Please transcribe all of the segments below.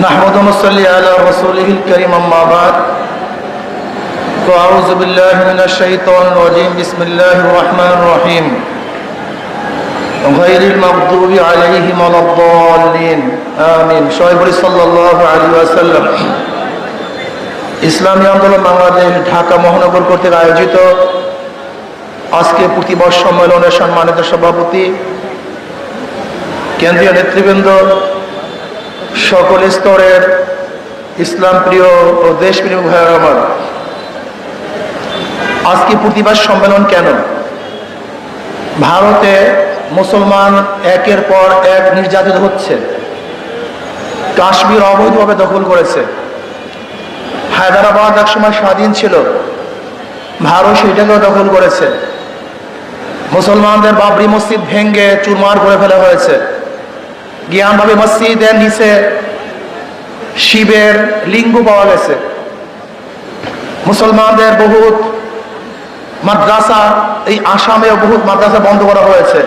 نحمد ونصلي على رسوله الكريم أما بعد فأعوذ بالله من الشيطان الرجيم بسم الله الرحمن الرحيم غير المغضوب عليهم ولا الضالين آمين شعيب صلى الله عليه وسلم ইসলামী আন্দোলন বাংলাদেশ ঢাকা মহানগর কর্তৃক আয়োজিত আজকে প্রতিবর্ষ সম্মেলনের সম্মানিত সভাপতি কেন্দ্রীয় নেতৃবৃন্দ সকল স্তরের ইসলাম প্রিয় ও দেশপ্রিয় ভাইয়ের আমার, আজকে প্রতিবাদ সম্মেলন কেন? ভারতে মুসলমান একের পর এক নির্যাতিত হচ্ছে। কাশ্মীর অবৈধভাবে দখল করেছে। হায়দ্রাবাদ এক সময় স্বাধীন ছিল। ভারত সেটাকেও দখল করেছে। মুসলমানদের বাবরি মসজিদ ভেঙ্গে চুরমার করে ফেলা হয়েছে। জ্ঞানভাবে মসজিদের নিচে শিবের লিঙ্গ পাওয়া গেছে। মুসলমানদের বহুত মাদ্রাসা, এই আসামেও বহুত মাদ্রাসা বন্ধ করা হয়েছে।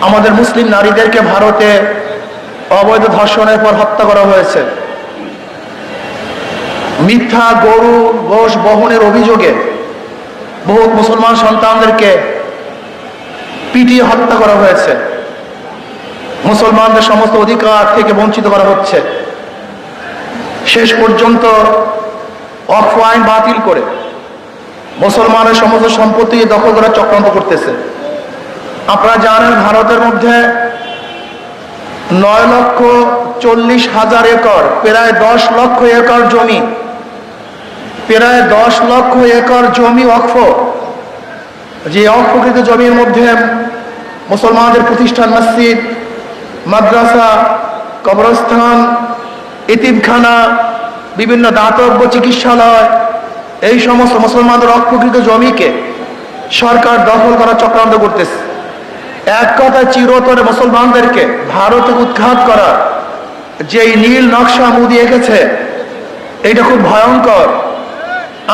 আমাদের মুসলিম নারীদেরকে ভারতে অবৈধ ধর্ষণের পর হত্যা করা হয়েছে। মিথ্যা গরু গোষ বহনের অভিযোগে বহু মুসলমান সন্তানদেরকে পিটিয়ে হত্যা করা হয়েছে। মুসলমানদের সমস্ত অধিকার থেকে বঞ্চিত করা হচ্ছে। শেষ পর্যন্ত আইন বাতিল করে মুসলমানের সমস্ত সম্পত্তি দখল করার চক্রান্ত করতেছে। আপনারা জানেন ভারতের মধ্যে নয় লক্ষ চল্লিশ হাজার একর, প্রায় দশ লক্ষ একর জমি, প্রায় দশ লক্ষ একর জমি অক্ষ। যে অক্ষকৃত জমির মধ্যে মুসলমানদের প্রতিষ্ঠান মসজিদ মাদ্রাসা, কবরস্থান ইতিমখানা বিভিন্ন দাতব্য চিকিৎসালয়, এই সমস্ত মুসলমানদের অক্ষকৃত জমিকে সরকার দখল করার চক্রান্ত করতেছে। এক কথা চিরতরে মুসলমানদেরকে ভারতে উৎখাত করার যেই নীল নকশা মুদি এঁকেছে, এটা খুব ভয়ঙ্কর।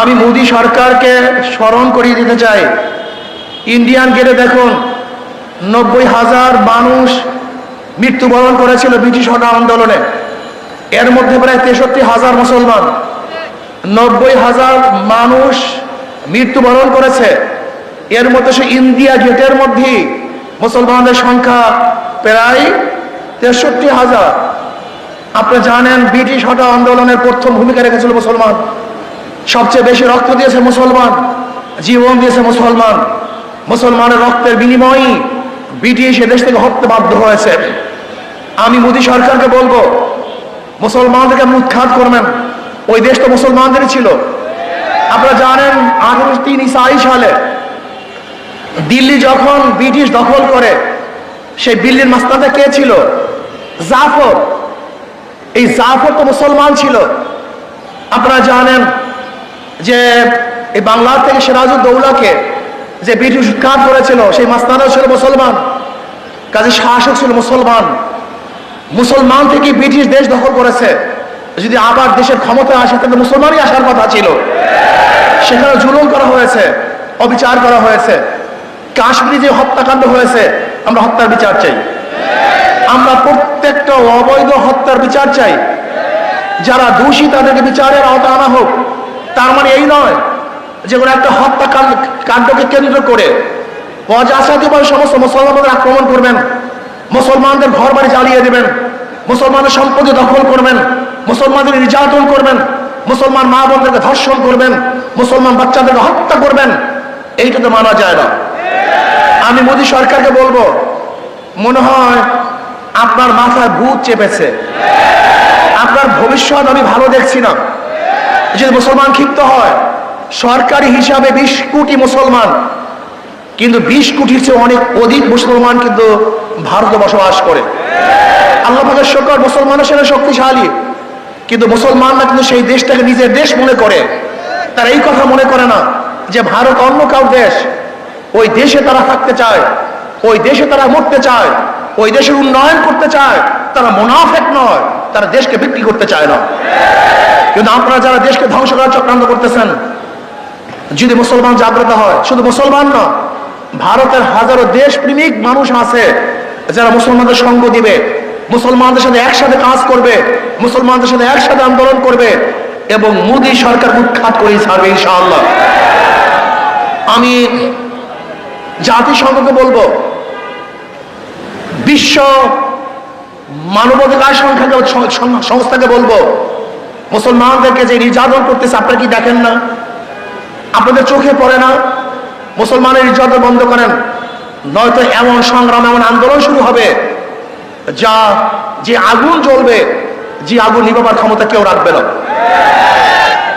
আমি মোদী সরকারকে স্মরণ করিয়ে দিতে চাই। ইন্ডিয়ান গেটে দেখুন, নব্বই হাজার মানুষ মৃত্যুবরণ করেছিল ব্রিটিশ হটা আন্দোলনে। এর মধ্যে প্রায় তেষট্টি হাজার মুসলমান, নব্বই হাজার মানুষ মৃত্যুবরণ করেছে। এর মধ্যে সে ইন্ডিয়া গেটের মধ্যেই মুসলমানদের সংখ্যা প্রায় তেষট্টি হাজার। আপনি জানেন, ব্রিটিশ হটা আন্দোলনের প্রথম ভূমিকা রেখেছিল মুসলমান। সবচেয়ে বেশি রক্ত দিয়েছে মুসলমান, জীবন দিয়েছে মুসলমান। মুসলমানের রক্তের বিনিময়ই ব্রিটিশ এদেশ থেকে হত্যা বাধ্য হয়েছে। আমি মোদী সরকারকে বলব, মুসলমানদেরকে উৎখাত করবেন। ওই দেশ তো মুসলমানদেরই ছিল। আপনারা জানেন আঠারোশো তিন ইসাই সালে দিল্লি যখন ব্রিটিশ দখল করে, সেই দিল্লির মাস্তানটা কে ছিল? জাফর। এই জাফর তো মুসলমান ছিল। আপনারা জানেন যে এই বাংলার থেকে সিরাজউদ্দৌলাকে যে ব্রিটিশ উৎখাত করেছিল, সেই মাস্তানও ছিল মুসলমান। কাজে শাসক ছিল মুসলমান। মুসলমান থেকে ব্রিটিশ দেশ দখল করেছে। যদি আবার দেশের ক্ষমতা আসে, তাহলে মুসলমানই আসার কথা ছিল। সেখানে জুলুম করা হয়েছে, অবিচার করা হয়েছে। কাশ্মীরে যে হত্যাকাণ্ড হয়েছে, আমরা হত্যার বিচার চাই। আমরা প্রত্যেকটা অবৈধ হত্যার বিচার চাই। যারা দোষী, তাদেরকে বিচারের আওতা আনা হোক। তার মানে এই নয় যে কোনো একটা হত্যাকাণ্ড কাণ্ডকে কেন্দ্র করে অজাসাতিভাবে সমস্ত মুসলমানদের আক্রমণ করবেন। মুসলমানদের ঘর বাড়ি জ্বালিয়ে দেবেন। মুসলমানের সম্পত্তি দখল করবেন। মুসলমানদের নির্যাতন করবেন। মুসলমান মা বোনদেরকে ধর্ষণ করবেন। মুসলমান বাচ্চাদেরকে হত্যা করবেন। এইটা তো মানা যায় না। আমি মোদী সরকারকে বলব, মনে হয় আপনার মাথায় ভূত চেপেছে। আপনার ভবিষ্যৎ আমি ভালো দেখছি না। যদি মুসলমান ক্ষিপ্ত হয়, সরকারি হিসাবে বিশ কোটি মুসলমান, কিন্তু বিশ কোটির চেয়ে অনেক অধিক মুসলমান কিন্তু ভারতে বসবাস করে। আল্লাহ পাকের শকর মুসলমানের সেটা শক্তিশালী। কিন্তু মুসলমানরা কিন্তু সেই দেশটাকে নিজের দেশ মনে করে। তারা এই কথা মনে করে না যে ভারত অন্য কাউ দেশ। ওই দেশে তারা থাকতে চায়, ওই দেশে তারা মরতে চায়, ওই দেশের উন্নয়ন করতে চায়। তারা মোনাফেক নয়, তারা দেশকে বিক্রি করতে চায় না। কিন্তু আপনারা যারা দেশকে ধ্বংস করার চক্রান্ত করতেছেন, যদি মুসলমান জাগ্রত হয়, শুধু মুসলমান না, ভারতের হাজারো দেশ প্রেমিক মানুষ আছে। যারা মুসলমানদের সঙ্গ দিবে, মুসলমানদের সাথে একসাথে কাজ করবে, মুসলমানদের সাথে একসাথে আন্দোলন করবে এবং মোদী সরকার উৎখাত করেই ছাড়বে ইনশাআল্লাহ। আমি জাতিসংঘকে বলব, বিশ্ব মানবাধিকার সংখ্যাকে সংস্থাকে বলব, মুসলমানদেরকে যে নির্যাতন করতেছে, আপনারা কি দেখেন না? আপনাদের চোখে পড়ে না? মুসলমানের নির্যাতন বন্ধ করেন। নয়তো এমন সংগ্রাম, এমন আন্দোলন শুরু হবে যা যে আগুন জ্বলবে, যে আগুন নিবাবার ক্ষমতা কেউ রাখবে না।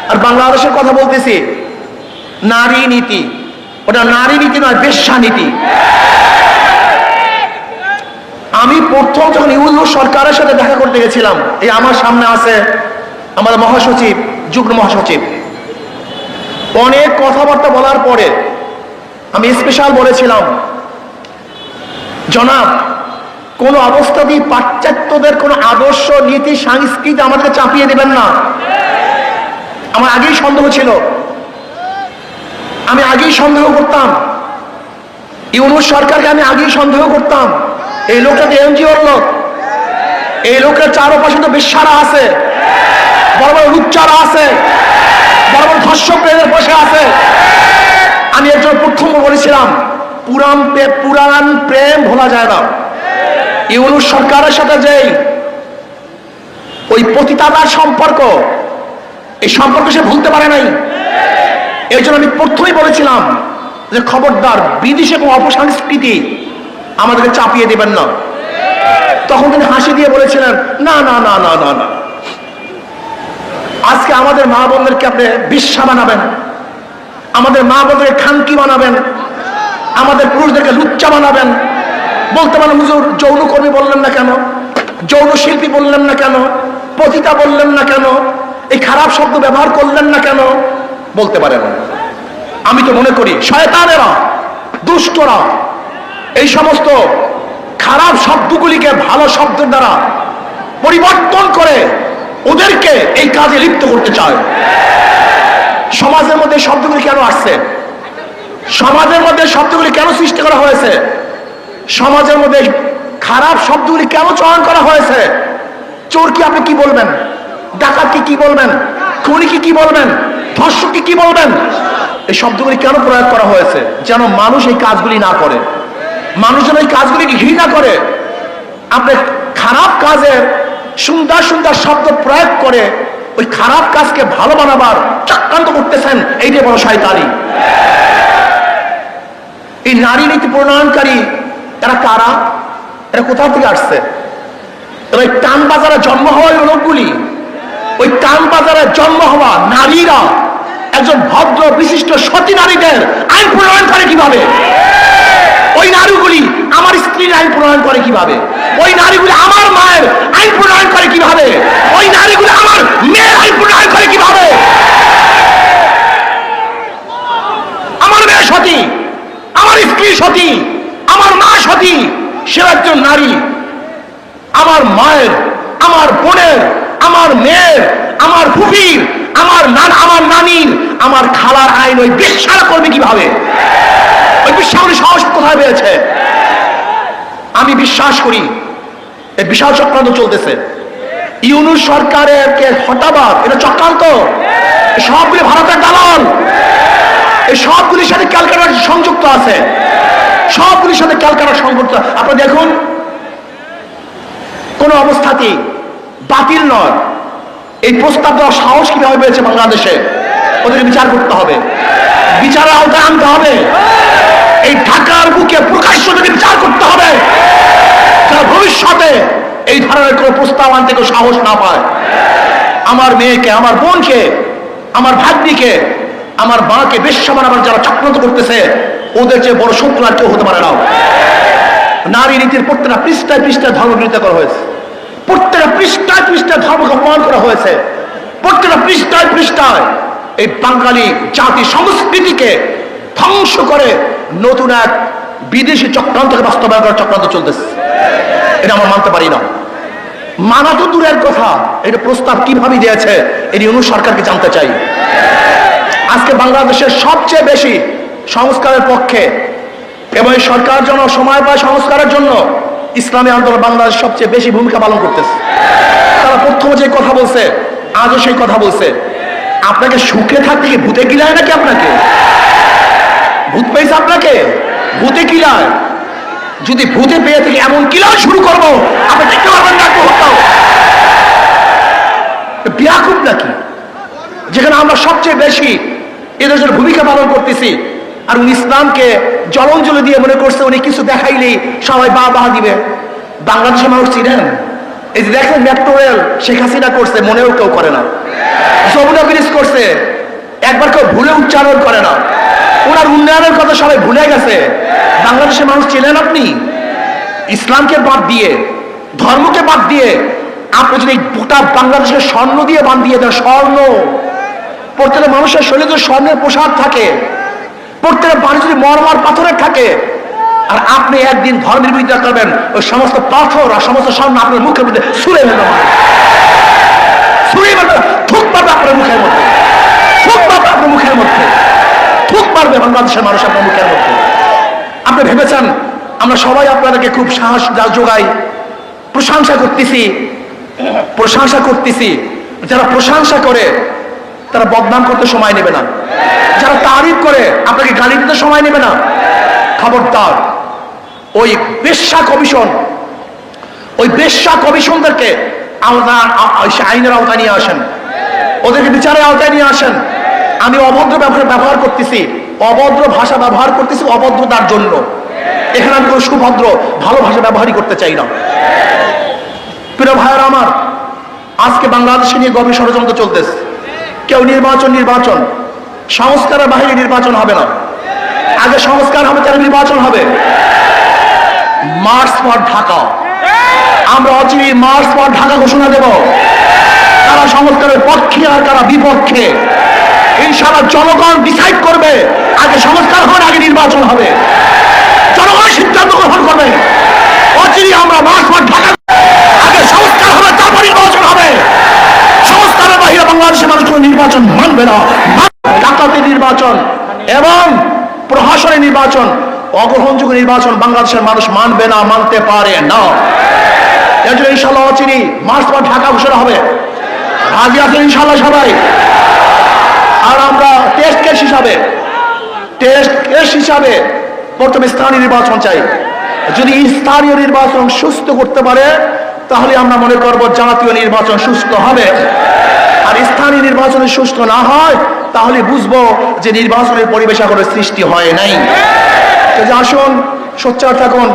আর বাংলাদেশের কথা বলতেছি, নারী নীতি। ওটা নারী নীতি নয়, বেশ্যা নীতি। আমি প্রথম যখন ইউনু সরকারের সাথে দেখা করতে গেছিলাম, এই আমার সামনে আছে আমার মহাসচিব, যুগ্ম মহাসচিব। অনেক কথাবার্তা বলার পরে আমি স্পেশাল বলেছিলাম জনাব, কোন অবস্থাতেই পাশ্চাত্যদের কোন আদর্শ, নীতি, সংস্কৃতি আমাদেরকে চাপিয়ে দেবেন না। আমার আগেই সন্দেহ ছিল। আমি আগেই সন্দেহ করতাম। ইউনুস সরকারকে আমি আগেই সন্দেহ করতাম। এই লোকটা তো এনজিওর লোক। এই লোকের চারপাশে তো বিশ্বারা আছে। বড় বড় রূপচারা আছে। বড় বড় ধর্ষক বসে আছে। আমি একজন প্রথম বলেছিলাম। পুরাণ প্রে- পুরাণ প্রেম ভোলা যায় না। ইউনুস সরকারের সাথে যেই ওই পতিতাদার সম্পর্ক, এই সম্পর্ক সে ভুলতে পারে নাই। এই জন্য আমি প্রথমেই বলেছিলাম যে খবরদার, বিদেশে কোনো অপসংস্কৃতি আমাদেরকে চাপিয়ে দেবেন না। তখন তিনি হাসি দিয়ে বলেছিলেন, না না না না না না। আজকে আমাদের মা বোনদেরকে আপনি বিশ্বা বানাবেন। আমাদের মা বোনদেরকে খানকি বানাবেন। আমাদের পুরুষদেরকে লুচ্চা বানাবেন। বলতে পারেন, হুজুর, যৌনকর্মী বললেন না কেন? যৌন শিল্পী বললেন না কেন? পতিতা বললেন না কেন? এই খারাপ শব্দ ব্যবহার করলেন না কেন? বলতে পারেন। আমি তো মনে করি, শয়তানেরা, দুষ্টরা, এই সমস্ত খারাপ শব্দগুলিকে ভালো শব্দের দ্বারা পরিবর্তন করে ওদেরকে এই কাজে লিপ্ত করতে চায়। সমাজের মধ্যে শব্দগুলি কেন আসছে? সমাজের মধ্যে শব্দগুলি কেন সৃষ্টি করা হয়েছে? সমাজের মধ্যে খারাপ শব্দগুলি কেন চয়ন করা হয়েছে? চোর কি আপনি কি বলবেন? ডাকাত কি বলবেন? খুনি কি কি বলবেন? ধর্ষক কি বলবেন? এই শব্দগুলি কেন প্রয়োগ করা হয়েছে? যেন মানুষ এই কাজগুলি না করে। মানুষ যেন এই কাজগুলিকে ঘৃণা করে। আপনি খারাপ কাজের সুন্দর সুন্দর শব্দ প্রয়োগ করে ওই খারাপ কাজকে ভালো বানাবার চক্রান্ত করতেছেন, এইটাই বড় শয়তানি। এই নারী নীতি প্রণয়নকারী এরা কারা? এরা কোথা থেকে আসছে? এরা ওই টান বাজারে জন্ম হওয়া ওই লোকগুলি ওই টান বাজারে জন্ম হওয়া নারীরা একজন ভদ্র, বিশিষ্ট, সতী নারীদের আইন প্রণয়ন করে কীভাবে? ওই নারীগুলি আমার স্ত্রীর আইন প্রণয়ন করে কীভাবে? ওই নারীগুলি আমার মায়ের আইন প্রণয়ন করে কীভাবে? ওই নারীগুলি আমার মেয়ের আইন প্রণয়ন করে কীভাবে? আমার মেয়ে সতী। আমার স্ত্রী সতী, আমার মা সতী, সে একজন নারী। আমার মায়ের, আমার বোনের, আমার মেয়ের, আমার ফুফির, আমার নান, আমার নানির, আমার খালার আইন ওই বিশ্বাস করবে কীভাবে? ওই বিশ্বাসের সাহস কোথায় পেয়েছে? আমি বিশ্বাস করি, এই বিশাল চক্রান্ত চলতেছে। ইউনুস সরকারের কে হটাবার, এটা চক্রান্ত। সবগুলি ভারতের এই সবগুলির সাথে ক্যালকাটা সংযুক্ত আছে। সবগুলির সাথে ক্যালকাটা সংযুক্ত। আপনারা দেখুন, কোন অবস্থাতেই বাতিল নয়। এই প্রস্তাব দেওয়ার সাহস কীভাবে পেয়েছে বাংলাদেশে? ওদের বিচার করতে হবে। বিচারের আওতায় আনতে হবে। এই ঢাকার বুকে প্রকাশ্য বিচার করতে হবে ভবিষ্যতে এই ধরনের কোনো প্রস্তাব আনতে কেউ সাহস না পায়। আমার মেয়েকে, আমার বোনকে, আমার ভাগ্নিকে আমার মাকে বেশ্যা বানাবার যারা চক্রান্ত করতেছে, ওদের যে বড় শত্রু আর কেউ হতে পারে না। নারী নীতির প্রত্যেকটা পৃষ্ঠায় পৃষ্ঠায় ধর্ম বিরোধিতা করা হয়েছে। প্রত্যেকটা পৃষ্ঠায় পৃষ্ঠায় ধর্মকে অপমান করা হয়েছে। প্রত্যেকটা পৃষ্ঠায় পৃষ্ঠায় এই বাঙালি জাতি সংস্কৃতিকে ধ্বংস করে নতুন এক বিদেশি চক্রান্তকে বাস্তবায়ন করার চক্রান্ত চলতেছে। এটা আমরা মানতে পারি না। মানা তো দূরের কথা, এটা প্রস্তাব কীভাবে দিয়েছে এটি অনু সরকারকে জানতে চাই। আজকে বাংলাদেশের সবচেয়ে বেশি সংস্কারের পক্ষে এবং সরকার যেন সময় পায় সংস্কারের জন্য ইসলামী আন্দোলন বাংলাদেশ সবচেয়ে বেশি ভূমিকা পালন করতেছে। তারা প্রথম যে কথা বলছে, আজও সেই কথা বলছে। আপনাকে সুখে থাকতে কি ভূতে গিলায় নাকি আপনাকে? ভূত পেয়েছে আপনাকে? ভূতে কিলায় যদি ভূতে পেয়ে থেকে এমন কিলায় শুরু করব, আপনি দেখতে পারবেন না আত্মহত্যা। বিয়াকুব নাকি? যেখানে আমরা সবচেয়ে বেশি এদেশের ভূমিকা পালন করতেছি। আর উনি ইসলামকে জলঞ্জলি দিয়ে মনে করছে উনি কিছু দেখাইলেই সবাই বা বাহা দিবে। বাংলাদেশের মানুষ চিনেন? এই যে দেখেন মেট্রো রেল শেখ হাসিনা করছে, মনেও কেউ করে না। যমুনা ব্রিজ করছে, একবার কেউ ভুলে উচ্চারণ করে না। ওনার উন্নয়নের কথা সবাই ভুলে গেছে। বাংলাদেশের মানুষ চিনেন আপনি? ইসলামকে বাদ দিয়ে, ধর্মকে বাদ দিয়ে, আপনি যদি গোটা বাংলাদেশের স্বর্ণ দিয়ে বান দিয়ে দেন, স্বর্ণ। প্রত্যেকটা মানুষের শরীরে যদি স্বর্ণের পোশাক থাকে, প্রত্যেকটা বাড়ি যদি মরমার পাথরের থাকে, আর আপনি একদিন ধর্মের বিরোধিতা করবেন, ওই সমস্ত পাথর আর সমস্ত স্বর্ণ আপনার মুখের মধ্যে ছুড়ে ফেলবে। ছুড়ে ফেলবে থুক পারবে আপনার মুখের মধ্যে। থুক পারবে আপনার মুখের মধ্যে। থুক পারবে বাংলাদেশের মানুষ আপনার মুখের মধ্যে। আপনি ভেবেছেন, আমরা সবাই আপনাদেরকে খুব সাহস যা- যোগাই, প্রশংসা করতেছি প্রশংসা করতেছি। যারা প্রশংসা করে তারা বদনাম করতে সময় নেবে না। যারা তারিফ করে, আপনাকে গালি দিতে সময় নেবে না। খবরদার, ওই বেশ্যা কমিশন, ওই বেশ্যা কমিশনদেরকে আইনের আওতায় নিয়ে আসেন। ওদেরকে বিচারের আওতায় নিয়ে আসেন। আমি অভদ্র ব্যবহার ব্যবহার করতেছি। অভদ্র ভাষা ব্যবহার করতেছি অভদ্রতার জন্য। এখানে আমি কোনো সুভদ্র, ভালো ভাষা ব্যবহারই করতে চাই না। প্রিয় ভাইয়ের আমার, আজকে বাংলাদেশে নিয়ে গভীর ষড়যন্ত্র চলতেছে। কেউ নির্বাচন নির্বাচন। সংস্কারের বাহিরে নির্বাচন হবে না। আগে সংস্কার হবে তার নির্বাচন হবে। মার্চ পর ঢাকা। আমরা অচিরে মার্চ পর ঢাকা ঘোষণা দেব। কারা সংস্কারের পক্ষে আর কারা বিপক্ষে। ইনশাআল্লাহ জনগণ ডিসাইড করবে, আগে সংস্কার হবে আগে নির্বাচন হবে। জনগণ সিদ্ধান্ত গ্রহণ করবে। অচিরে আমরা মার্চ পর ঢাকা আগে সংস্কার হবে তারপর নির্বাচন হবে সংস্কারের বাংলাদেশের মানুষ কোনো নির্বাচন মানবে না। ডাকাতি নির্বাচন এবং প্রশাসনের নির্বাচন। অগ্রহণযোগ্য নির্বাচন বাংলাদেশের মানুষ মানবে না, মানতে পারে না। এর জন্য ইনশাল্লাহ অচিরি মার্চ পর ঢাকা ঘোষণা হবে। রাজি আছেন ইনশাল্লাহ সবাই। আর আমরা টেস্ট কেস হিসাবে টেস্ট কেস হিসাবে প্রথমে স্থানীয় নির্বাচন চাই। যদি স্থানীয় নির্বাচন সুস্থ করতে পারে, তাহলে আমরা মনে করব জাতীয় নির্বাচন সুস্থ হবে। স্থানীয় নির্বাচনে সুস্থ না হয়, তাহলে বুঝব যে নির্বাচনের পরিবেশ এখনও সৃষ্টি হয় নাই। আসুন, সোচ্চার থাকুন,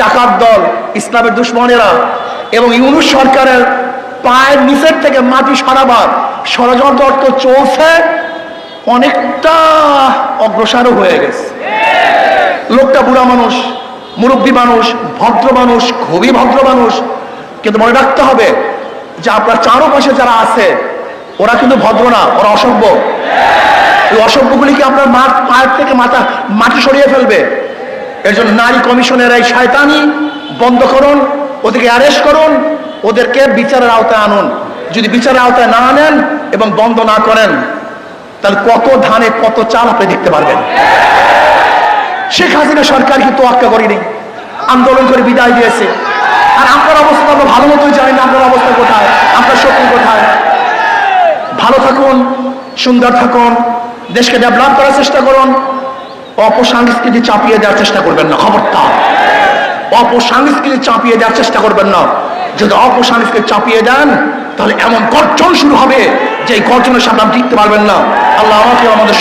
ডাকাত দল, ইসলামের দুশ্মনেরা এবং ইউনুস সরকারের পায়ের নিচের থেকে মাটি সরাবার ষড়যন্ত্র অর্থ চলছে, অনেকটা অগ্রসরও হয়ে গেছে। লোকটা বুড়া মানুষ, মুরব্বী মানুষ, ভদ্র মানুষ, খুবই ভদ্র মানুষ, কিন্তু মনে রাখতে হবে যে আপনার চারপাশে যারা আছে ওরা কিন্তু ভদ্র না, ওরা অসভ্য। ওই অসভ্যগুলিকে আপনার মাঠ, পায়ের থেকে মাথা, মাটি সরিয়ে ফেলবে। এর জন্য নারী কমিশনের এই শয়তানি বন্ধ করুন ওদেরকে অ্যারেস্ট করুন, ওদেরকে বিচারের আওতায় আনুন। যদি বিচারের আওতায় না আনেন এবং বন্ধ না করেন, তাহলে কত ধানে কত চাল আপনি দেখতে পারবেন। শেখ হাসিনা সরকার কিন্তু তোয়াক্কা করেনি। আন্দোলন করে বিদায় দিয়েছে। আর আপনার অবস্থা আমরা ভালো মতোই জানি না, আপনার অবস্থা কোথায়, আপনার শক্তি কোথায়। ভালো থাকুন, সুন্দর থাকুন, দেশকে ডেভেলপ করার চেষ্টা করুন, অপসংস্কৃতি চাপিয়ে দেওয়ার চেষ্টা করবেন না খবরটা অপসংস্কৃতি চাপিয়ে দেওয়ার চেষ্টা করবেন না। যদি অপসংস্কৃতি চাপিয়ে দেন, তাহলে এমন গর্জন শুরু হবে যে গর্জনের সামনে আপনি টিকতে পারবেন না। আল্লাহ আমাকে আমাদের